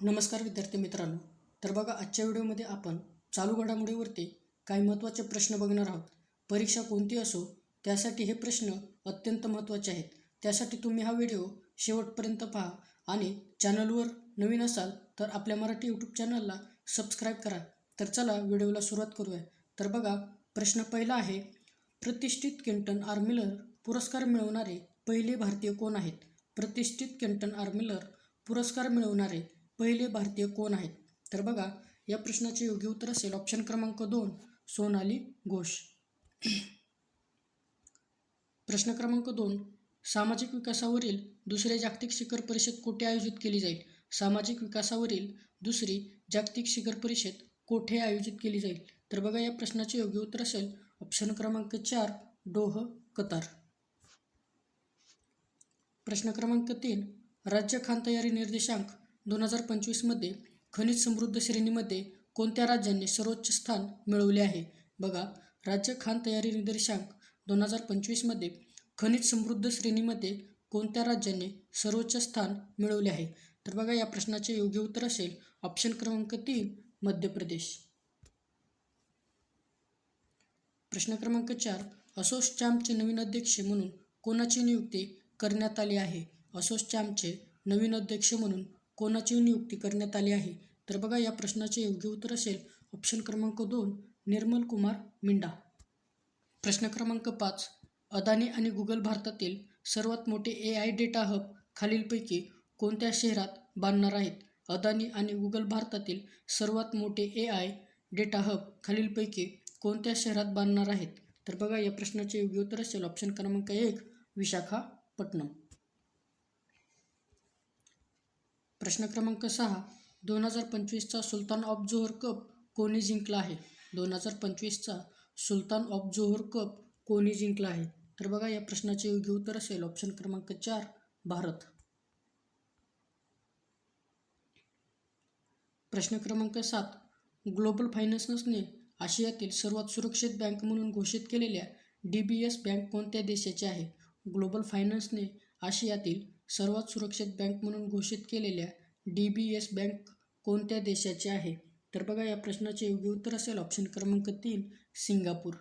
नमस्कार विद्यार्थी मित्रांनो. तर बघा आजच्या व्हिडिओमध्ये आपण चालू घडामोडीवरती काही महत्त्वाचे प्रश्न बघणार आहोत. परीक्षा कोणती असो त्यासाठी हे प्रश्न अत्यंत महत्त्वाचे आहेत. त्यासाठी तुम्ही हा व्हिडिओ शेवटपर्यंत पहा आणि चॅनलवर नवीन असाल तर आपल्या मराठी यूट्यूब चॅनलला सबस्क्राईब करा. तर चला व्हिडिओला सुरुवात करूया. तर बघा प्रश्न पहिला आहे प्रतिष्ठित केंटन आर्मिलर पुरस्कार मिळवणारे पहिले भारतीय कोण आहेत? प्रतिष्ठित केंटन आर्मिलर पुरस्कार मिळवणारे पहिले भारतीय कोण आहेत? तर बघा या प्रश्नाचे योग्य उत्तर असेल ऑप्शन क्रमांक दोन सोनाली घोष. प्रश्न क्रमांक दोन सामाजिक विकासावरील दुसरे जागतिक शिखर परिषद कोठे आयोजित केली जाईल? सामाजिक विकासावरील दुसरी जागतिक शिखर परिषद कोठे आयोजित केली जाईल? तर बघा या प्रश्नाचे योग्य उत्तर असेल ऑप्शन क्रमांक चार डोह कतार. प्रश्न क्रमांक तीन राज्य खान तयारी निर्देशांक दोन हजार पंचवीसमध्ये खनिज समृद्ध श्रेणीमध्ये कोणत्या राज्यांनी सर्वोच्च स्थान मिळवले आहे? बघा राज्य खान तयारी निर्देशांक दोन हजार पंचवीसमध्ये खनिज समृद्ध श्रेणीमध्ये कोणत्या राज्यांनी सर्वोच्च स्थान मिळवले आहे? तर बघा या प्रश्नाचे योग्य उत्तर असेल ऑप्शन क्रमांक तीन मध्य प्रदेश. प्रश्न क्रमांक चार असोसचॅमचे नवीन अध्यक्ष म्हणून कोणाची नियुक्ती करण्यात आली आहे? असोसचॅमचे नवीन अध्यक्ष म्हणून कोणाची नियुक्ती करण्यात आली आहे. तर बघा या प्रश्नाचे योग्य उत्तर असेल ऑप्शन क्रमांक दोन निर्मल कुमार मिंडा. प्रश्न क्रमांक पाच अदानी आणि गुगल भारतातील सर्वात मोठे ए आय डेटा हब खालीलपैकी कोणत्या शहरात बांधणार आहेत? अदानी आणि गुगल भारतातील सर्वात मोठे ए आय डेटा हब खालीलपैकी कोणत्या शहरात बांधणार आहेत? तर बघा या प्रश्नाचे योग्य उत्तर असेल ऑप्शन क्रमांक एक विशाखापट्टणम. प्रश्न क्रमांक सहा दोन हजार पंचवीसचा सुलतान ऑफ जोहर कप कोणी जिंकला आहे? दोन हजार पंचवीसचा सुलतान ऑफ जोहर कप कोणी जिंकला आहे? तर बघा या प्रश्नाचे योग्य उत्तर असेल ऑप्शन क्रमांक चार भारत. प्रश्न क्रमांक सात ग्लोबल फायनान्सने आशियातील सर्वात सुरक्षित बँक म्हणून घोषित केलेल्या डी बी एस बँक कोणत्या देशाची आहे? ग्लोबल फायनान्सने आशियातील सर्वात सुरक्षित बँक म्हणून घोषित केलेल्या डी बी एस बँक कोणत्या देशाची आहे? तर बघा या प्रश्नाचे योग्य उत्तर असेल ऑप्शन क्रमांक तीन सिंगापूर.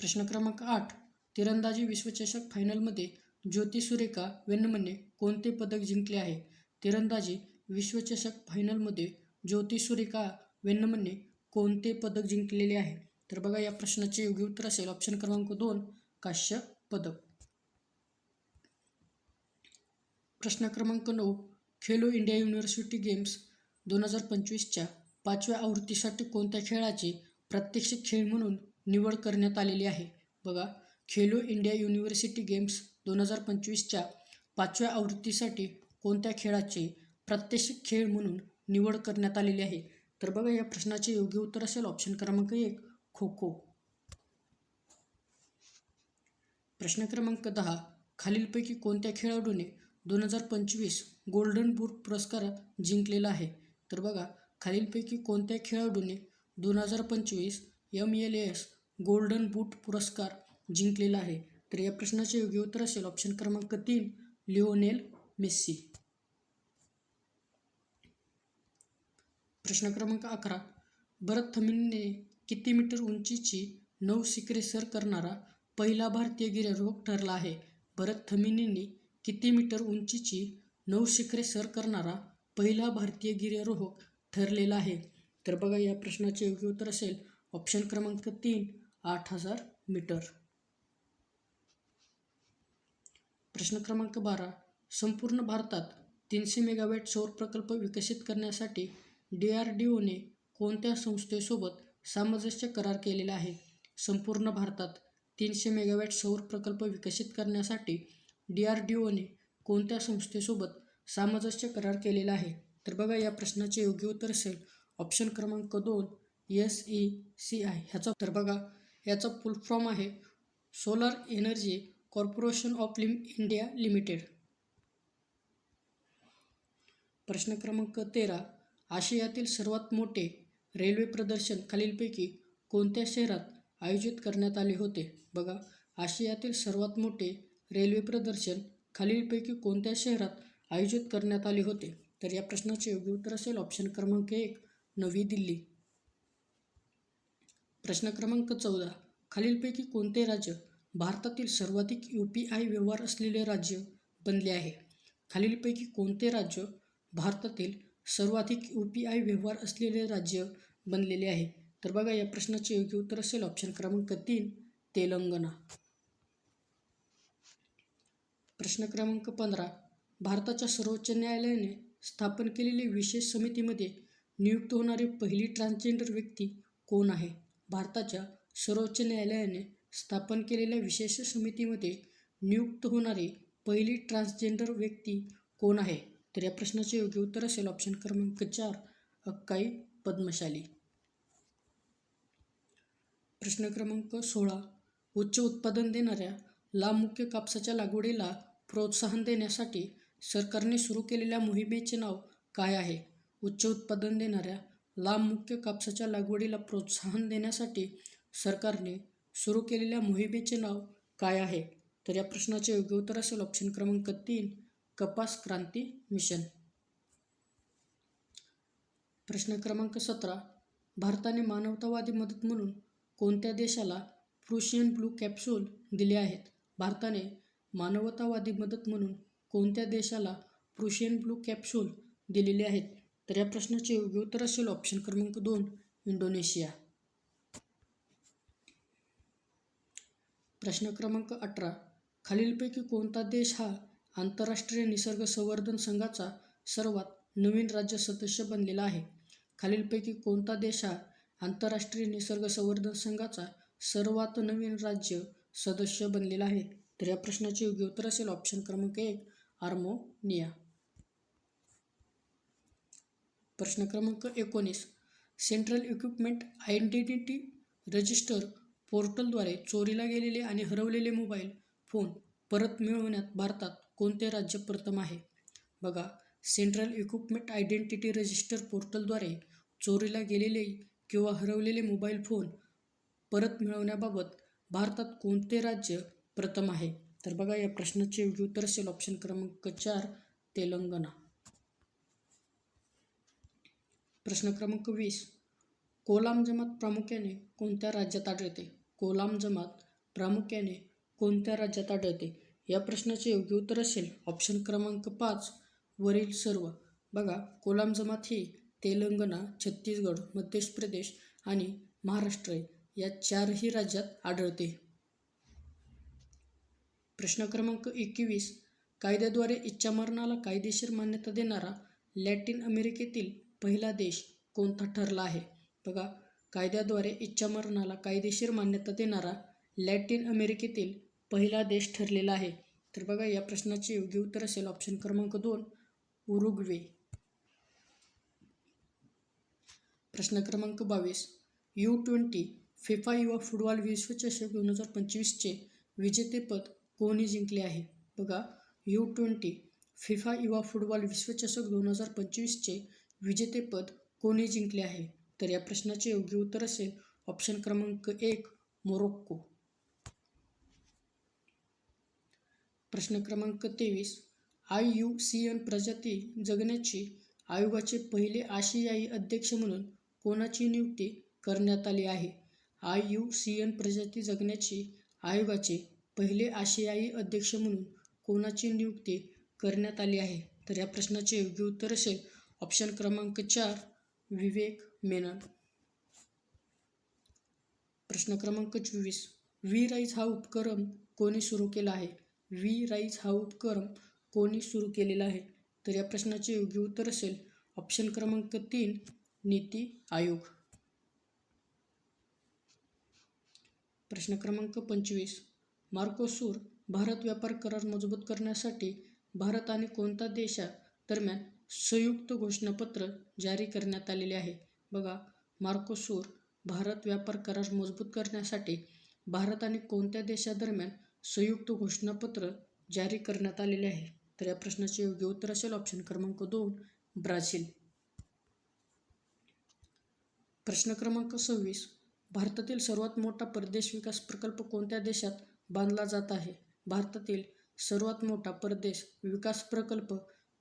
प्रश्न क्रमांक आठ तिरंदाजी विश्वचषक फायनलमध्ये ज्योती सुरेखा वेन्नमने कोणते पदक जिंकले आहे? तिरंदाजी विश्वचषक फायनलमध्ये ज्योती सुरेखा वेन्नमने कोणते पदक जिंकलेले आहे? तर बघा या प्रश्नाचे योग्य उत्तर असेल ऑप्शन क्रमांक दोन काश्य पदक. प्रश्न क्रमांक नऊ खेलो इंडिया युनिव्हर्सिटी गेम्स दोन हजार पंचवीसच्या पाचव्या आवृत्तीसाठी कोणत्या खेळाची प्रात्यक्षिक खेळ म्हणून निवड करण्यात आलेली आहे? बघा खेलो इंडिया युनिव्हर्सिटी गेम्स दोन हजार पंचवीसच्या पाचव्या आवृत्तीसाठी कोणत्या खेळाची प्रात्यक्षिक खेळ म्हणून निवड करण्यात आलेली आहे? तर बघा या प्रश्नाचे योग्य उत्तर असेल ऑप्शन क्रमांक एक खो खो. प्रश्न क्रमांक दहा खालीलपैकी कोणत्या खेळाडूने दोन हजार पंचवीस गोल्डन बूट पुरस्कार जिंकलेला आहे. तर बघा खालीलपैकी कोणत्या खेळाडूने दोन हजार पंचवीस M L S golden boot पुरस्कार जिंकलेला आहे? तर या प्रश्नाचे योग्य उत्तर असेल ऑप्शन क्रमांक तीन लिओनेल मेस्सी. प्रश्न क्रमांक अकरा भरत थमिनने किती मीटर उंचीची नऊ शिखरे सर करणारा पहिला भारतीय गिर्यारोहक ठरला आहे? भरत थमिनींनी किती मीटर उंचीची नऊ शिखरे सर करणारा पहिला भारतीय गिर्यारोहक ठरलेला आहे. तर बघा या प्रश्नाचे योग्य उत्तर असेल ऑप्शन क्रमांक तीन आठ हजार मीटर. प्रश्न क्रमांक बारा संपूर्ण भारतात तीनशे मेगावॅट सौर प्रकल्प विकसित करण्यासाठी डी आर डी ओने कोणत्या संस्थेसोबत सामंजस्य करार केलेला आहे? संपूर्ण भारतात तीनशे मेगावॅट सौर प्रकल्प विकसित करण्यासाठी डी आर डी ओने कोणत्या संस्थेसोबत सामंजस्य करार केलेला आहे? तर बघा या प्रश्नाचे योग्य उत्तर असेल ऑप्शन क्रमांक दोन एस ई सी आय. ह्याचा तर बघा. याचा फुल फॉर्म आहे सोलार एनर्जी कॉर्पोरेशन ऑफ लिम इंडिया लिमिटेड. प्रश्न क्रमांक तेरा आशियातील सर्वात मोठे रेल्वे प्रदर्शन खालीलपैकी कोणत्या शहरात आयोजित करण्यात आले होते? बघा आशियातील सर्वात मोठे रेल्वे प्रदर्शन खालीलपैकी कोणत्या शहरात आयोजित करण्यात आले होते? तर या प्रश्नाचे योग्य उत्तर असेल ऑप्शन क्रमांक एक नवी दिल्ली. प्रश्न क्रमांक चौदा खालीलपैकी कोणते राज्य भारतातील सर्वाधिक यू पी आय व्यवहार असलेले राज्य बनले आहे? खालीलपैकी कोणते राज्य भारतातील सर्वाधिक यू पी आय व्यवहार असलेले राज्य बनलेले आहे? तर बघा या प्रश्नाचे योग्य उत्तर असेल ऑप्शन क्रमांक तीन तेलंगणा. प्रश्न क्रमांक पंधरा. भारताच्या सर्वोच्च न्यायालयाने स्थापन केलेली विशेष समितीमध्ये नियुक्त होणारी पहिली ट्रान्सजेंडर व्यक्ती कोण आहे? भारताच्या सर्वोच्च न्यायालयाने स्थापन केलेल्या विशेष समितीमध्ये नियुक्त होणारी पहिली ट्रान्सजेंडर व्यक्ती कोण आहे? तर या प्रश्नाचे योग्य उत्तर असेल ऑप्शन क्रमांक चार अक्काई पद्मशाली. प्रश्न क्रमांक सोळा. उच्च उत्पादन देणाऱ्या लांब मुख्य कापसाच्या लागवडीला प्रोत्साहन देण्यासाठी सरकारने सुरू केलेल्या मोहिमेचे नाव काय आहे? उच्च उत्पादन देणाऱ्या लांब मुख्य कापसाच्या लागवडीला प्रोत्साहन देण्यासाठी सरकारने सुरू केलेल्या मोहिमेचे नाव काय आहे? तर या प्रश्नाचे योग्य उत्तर असेल ऑप्शन क्रमांक तीन कपास क्रांती मिशन. प्रश्न क्रमांक सतरा भारताने मानवतावादी मदत म्हणून कोणत्या देशाला प्रुशियन ब्लू कॅप्सूल दिले आहेत? भारताने मानवतावादी मदत म्हणून कोणत्या देशाला प्रुशियन ब्लू कॅप्सूल दिलेले आहेत? तर या प्रश्नाचे योग्य उत्तर असेल ऑप्शन क्रमांक दोन इंडोनेशिया. प्रश्न क्रमांक अठरा. खालीलपैकी कोणता देश हा आंतरराष्ट्रीय निसर्ग संवर्धन संघाचा सर्वात नवीन राज्य सदस्य बनलेला आहे? खालीलपैकी कोणता देश हा आंतरराष्ट्रीय निसर्ग संवर्धन संघाचा सर्वात नवीन राज्य सदस्य बनलेला आहे? तर या प्रश्नाचे योग्य उत्तर असेल ऑप्शन क्रमांक एक आर्मोनिया प्रश्न क्रमांक एकोणीस सेंट्रल इक्विपमेंट आयडेंटिटी रजिस्टर पोर्टलद्वारे चोरीला गेलेले आणि हरवलेले मोबाईल फोन परत मिळवण्यात भारतात कोणते राज्य प्रथम आहे? बघा सेंट्रल इक्विपमेंट आयडेंटिटी रजिस्टर पोर्टलद्वारे चोरीला गेलेले किंवा हरवलेले मोबाईल फोन परत मिळवण्याबाबत भारतात कोणते राज्य प्रथम आहे. तर बघा या प्रश्नाचे योग्य उत्तर असेल ऑप्शन क्रमांक चार तेलंगणा. प्रश्न क्रमांक वीस. कोलाम जमात प्रामुख्याने कोणत्या राज्यात आढळते? कोलाम जमात प्रामुख्याने कोणत्या राज्यात आढळते? या प्रश्नाचे योग्य उत्तर असेल ऑप्शन क्रमांक पाच वरील सर्व. बघा कोलाम जमात ही तेलंगणा छत्तीसगड मध्य प्रदेश आणि महाराष्ट्र या चारही राज्यात आढळते. प्रश्न क्रमांक एकवीस. कायद्याद्वारे इच्छामरणाला कायदेशीर मान्यता देणारा लॅटिन अमेरिकेतील पहिला देश कोणता ठरला आहे? बघा कायद्याद्वारे इच्छामरणाला कायदेशीर मान्यता देणारा लॅटिन अमेरिकेतील पहिला देश ठरलेला आहे. तर बघा या प्रश्नाचे योग्य उत्तर असेल ऑप्शन क्रमांक दोन उरुग्वे. प्रश्न क्रमांक बावीस. यू ट्वेंटी फिफा युवा फुटबॉल विश्वचषक दोन हजार पंचवीसचे विजेतेपद कोणी जिंकले आहे? बघा यू ट्वेंटी फिफा युवा फुटबॉल विश्वचषक दोन हजार पंचवीसचे विजेतेपद कोणी जिंकले आहे? तर या प्रश्नाचे योग्य उत्तर असेल ऑप्शन क्रमांक एक मोरोक्को. प्रश्न क्रमांक तेवीस आय यू सी एन प्रजाती जगण्याची आयोगाचे पहिले आशियाई अध्यक्ष म्हणून कोणाची नियुक्ती करण्यात आली आहे? आय यू सी एन प्रजाती जगण्याची आयोगाचे पहिले आशियाई अध्यक्ष म्हणून कोणाची नियुक्ती करण्यात आली आहे? तर या प्रश्नाचे योग्य उत्तर असेल ऑप्शन क्रमांक चार विवेक मेनन. प्रश्न क्रमांक चोवीस वी राईज हा उपक्रम कोणी सुरू केला आहे? वी राईज हा उपक्रम कोणी सुरू केलेला आहे? तर या प्रश्नाचे योग्य उत्तर असेल ऑप्शन क्रमांक तीन नीती आयोग. प्रश्न क्रमांक पंचवीस मार्कोसूर भारत व्यापार करार मजबूत करण्यासाठी भारत आणि कोणत्या देशा दरम्यान संयुक्त घोषणापत्र जारी करण्यात आलेले आहे? बघा मार्कोसूर भारत व्यापार करार मजबूत करण्यासाठी भारत आणि कोणत्या देशादरम्यान संयुक्त घोषणापत्र जारी करण्यात आलेले आहे? तर या प्रश्नाचे योग्य उत्तर असेल ऑप्शन क्रमांक दोन ब्राझील. प्रश्न क्रमांक सव्वीस. भारतातील सर्वात मोठा परदेश विकास प्रकल्प कोणत्या देशात बांधला जात आहे. भारतातील सर्वात मोठा परदेश विकास प्रकल्प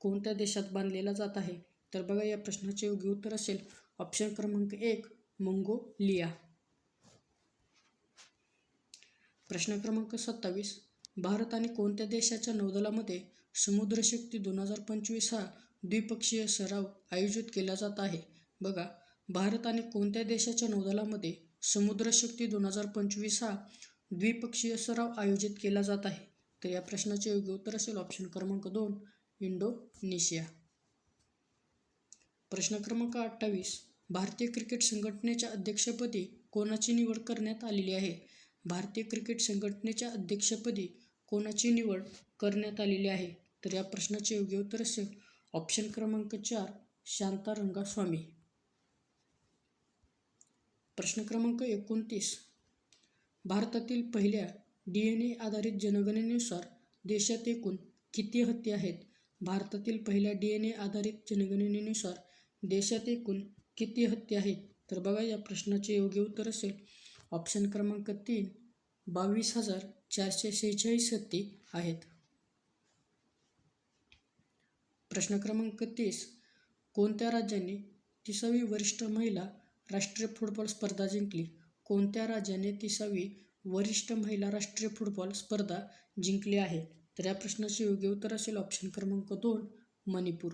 कोणत्या देशात बांधलेला जात आहे? तर बघा या प्रश्नाचे योग्य उत्तर असेल ऑप्शन क्रमांक एक मंगोलिया. प्रश्न क्रमांक सत्तावीस भारत आणि कोणत्या देशाच्या नौदलामध्ये समुद्रशक्ती दोन हजार पंचवीस हा द्विपक्षीय सराव आयोजित केला जात आहे? बघा भारत आणि कोणत्या देशाच्या नौदलामध्ये समुद्रशक्ती दोन हजार पंचवीस हा द्विपक्षीय सराव आयोजित केला जात आहे. तर या प्रश्नाचे योग्य उत्तर असेल ऑप्शन क्रमांक दोन इंडोनेशिया. प्रश्न क्रमांक अठ्ठावीस भारतीय क्रिकेट संघटनेच्या अध्यक्षपदी कोणाची निवड करण्यात आलेली आहे? भारतीय क्रिकेट संघटनेच्या अध्यक्षपदी कोणाची निवड करण्यात आलेली आहे? तर या प्रश्नाचे योग्य उत्तर असेल ऑप्शन क्रमांक चार शांतारंगास्वामी. प्रश्न क्रमांक एकोणतीस भारतातील पहिल्या डी एन ए आधारित जनगणनेनुसार देशात एकूण किती हत्ती आहेत? भारतातील पहिल्या डी एन ए आधारित जनगणनेनुसार देशात एकूण किती हत्ती आहेत? तर बघा या प्रश्नाचे योग्य उत्तर असेल ऑप्शन क्रमांक तीन बावीस हजार चारशे शेहेचाळीस हत्ती आहेत. प्रश्न क्रमांक तीस कोणत्या राज्याने तिसावी वरिष्ठ महिला राष्ट्रीय फुटबॉल स्पर्धा जिंकली? कोणत्या राज्याने तिसावी वरिष्ठ महिला राष्ट्रीय फुटबॉल स्पर्धा जिंकली आहे? तर या प्रश्नाचे योग्य उत्तर असेल ऑप्शन क्रमांक दोन मणिपूर.